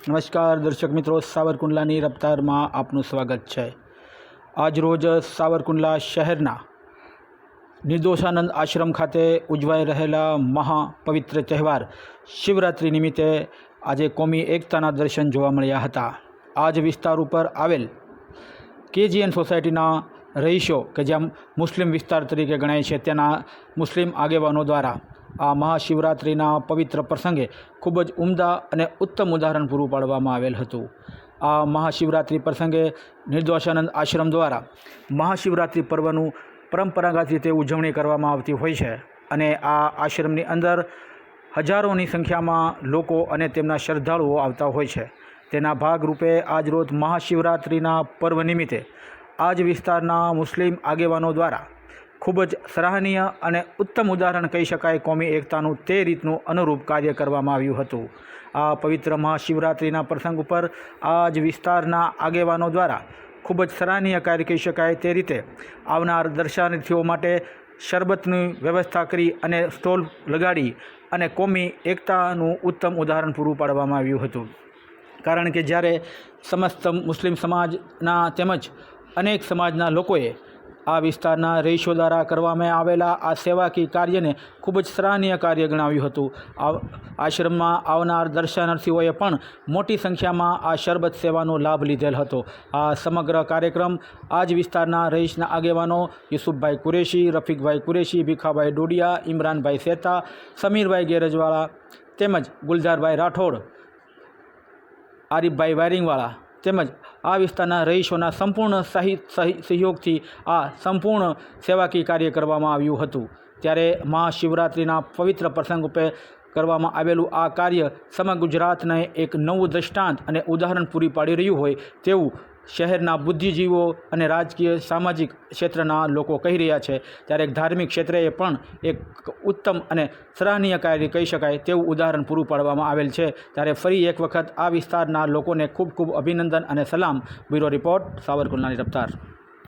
નમસ્કાર દર્શક મિત્રો, સાવરકુંડલાની રફતારમાં આપનું સ્વાગત છે. આજરોજ સાવરકુંડલા શહેરના નિર્દોષાનંદ આશ્રમ ખાતે ઉજવાઈ રહેલા મહાપવિત્ર તહેવાર શિવરાત્રિ નિમિત્તે આજે કોમી એકતાના દર્શન જોવા મળ્યા હતા. આજ વિસ્તાર ઉપર આવેલ કેજીએન સોસાયટીના રહીશો, કે જ્યાં મુસ્લિમ વિસ્તાર તરીકે ગણાય છે, તેના મુસ્લિમ આગેવાનો દ્વારા આ મહાશિવરાત્રિના પવિત્ર પ્રસંગે ખૂબ જ ઉમદા અને ઉત્તમ ઉદાહરણ પૂરું પાડવામાં આવેલ હતું. આ મહાશિવરાત્રિ પ્રસંગે નિર્દોષાનંદ આશ્રમ દ્વારા મહાશિવરાત્રિ પર્વનું પરંપરાગત રીતે ઉજવણી કરવામાં આવતી હોય છે અને આ આશ્રમની અંદર હજારોની સંખ્યામાં લોકો અને તેમના શ્રદ્ધાળુઓ આવતા હોય છે. તેના ભાગરૂપે આજરોજ મહાશિવરાત્રિના પર્વ નિમિત્તે આજ વિસ્તારના મુસ્લિમ આગેવાનો દ્વારા ખૂબ જ સરાહનીય અને ઉત્તમ ઉદાહરણ કહી શકાય કોમી એકતાનું તે રીતનું અનુરૂપ કાર્ય કરવામાં આવ્યું હતું. આ પવિત્ર મહાશિવરાત્રિના પ્રસંગ ઉપર આ જ વિસ્તારના આગેવાનો દ્વારા ખૂબ જ સરાહનીય કાર્ય કહી શકાય તે રીતે આવનાર દર્શનાર્થીઓ માટે શરબતની વ્યવસ્થા કરી અને સ્ટોલ લગાડી અને કોમી એકતાનું ઉત્તમ ઉદાહરણ પૂરું પાડવામાં આવ્યું હતું. કારણ કે જ્યારે સમસ્ત મુસ્લિમ સમાજના તેમજ અનેક સમાજના લોકોએ આ વિસ્તારના રહીશો દ્વારા કરવામાં આવેલા આ સેવાકીય કાર્યને ખૂબ જ સરાહનીય કાર્ય ગણાવ્યું હતું. આશ્રમમાં આવનાર દર્શનાર્થીઓએ પણ મોટી સંખ્યામાં આ શરબત સેવાનો લાભ લીધેલ હતો. આ સમગ્ર કાર્યક્રમ આ જ વિસ્તારના રહીશના આગેવાનો યુસુફભાઈ કુરેશી, રફીકભાઈ કુરેશી, ભીખાભાઈ ડોડિયા, ઇમરાનભાઈ સેતા, સમીરભાઈ ગેરજવાળા તેમજ ગુલઝારભાઈ રાઠોડ, આરીફભાઈ વાયરિંગવાળા તેમજ આ વિસ્તારના રહીશોના સંપૂર્ણ સહી સહી, સહયોગથી આ સંપૂર્ણ સેવાકીય કાર્ય કરવામાં આવ્યું હતું. ત્યારે મહાશિવરાત્રિના પવિત્ર પ્રસંગ રૂપે કરવામાં આવેલું આ કાર્ય સમગ્ર ગુજરાતને એક નવું દૃષ્ટાંત અને ઉદાહરણ પૂરી પાડી રહ્યું હોય તેવું શહેરના બુદ્ધિજીવો અને રાજકીય સામાજિક ક્ષેત્રના લોકો કહી રહ્યા છે. ત્યારે એક ધાર્મિક ક્ષેત્રે પણ એક ઉત્તમ અને સરાહનીય કાર્ય કહી શકાય તેવું ઉદાહરણ પૂરું પાડવામાં આવેલ છે. ત્યારે ફરી એક વખત આ વિસ્તારના લોકોને ખૂબ ખૂબ અભિનંદન અને સલામ. બ્યુરો રિપોર્ટ, સાવરકુંડલાની રફતાર.